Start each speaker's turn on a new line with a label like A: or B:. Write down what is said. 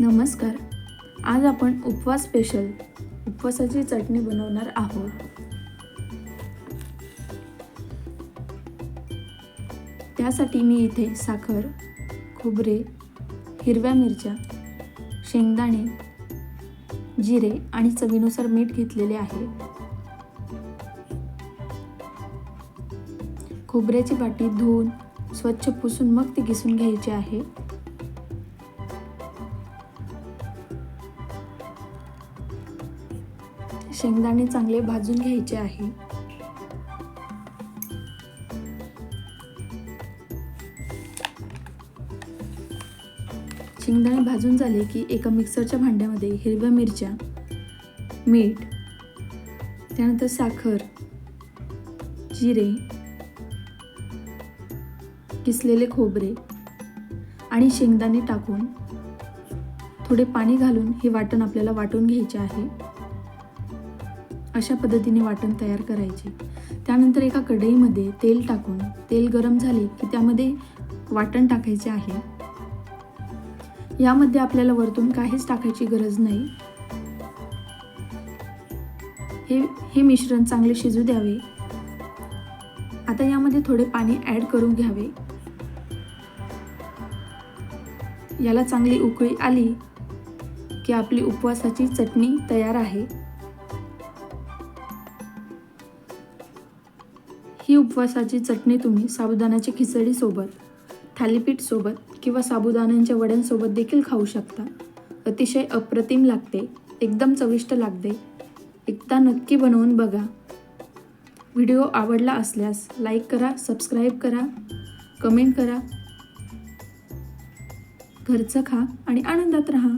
A: नमस्कार. आज आपण उपवास स्पेशल उपवासाची चटणी बनवणार आहोत. त्यासाठी मी इथे साखर खोबरे हिरव्या मिरच्या शेंगदाणे जिरे आणि चवीनुसार मीठ घेतलेले आहे. खोबऱ्याची वाटी धुवून स्वच्छ पुसून मग ती किसून घ्यायची आहे. शेंगदाणे चांगले भाजून घ्यायचे आहे. शेंगदाणे भाजून झाले की एका मिक्सरच्या भांड्यामध्ये हिरव्या मिरच्या मीठ त्यानंतर साखर जिरे किसलेले खोबरे आणि शेंगदाणे टाकून थोडे पाणी घालून हे वाटण आपल्याला वाटून घ्यायचे आहे. अशा पद्धतीने वाटण तयार करायचे. त्यानंतर एका कढईमध्ये तेल टाकून तेल गरम झाले की त्यामध्ये वाटण टाकायचे आहे. यामध्ये आपल्याला वरतून काहीच टाकायची गरज नाही. हे हे मिश्रण चांगले शिजू द्यावे. आता यामध्ये थोडे पाणी ॲड करून घ्यावे. याला चांगली उकळी आली की आपली उपवासाची चटणी तयार आहे. ही उपवासाची चटणी तुम्ही साबुदाण्याची खिचडीसोबत थालीपीठसोबत थालीपीठ सोबत किंवा साबुदाण्यांच्या वड्यांसोबत देखील खाऊ शकता. अतिशय अप्रतिम लागते एकदम चविष्ट लागते. एकदा नक्की बनवून बघा. व्हिडिओ आवडला असल्यास लाईक करा सबस्क्राईब करा कमेंट करा. घरचं खा आणि आनंदात राहा.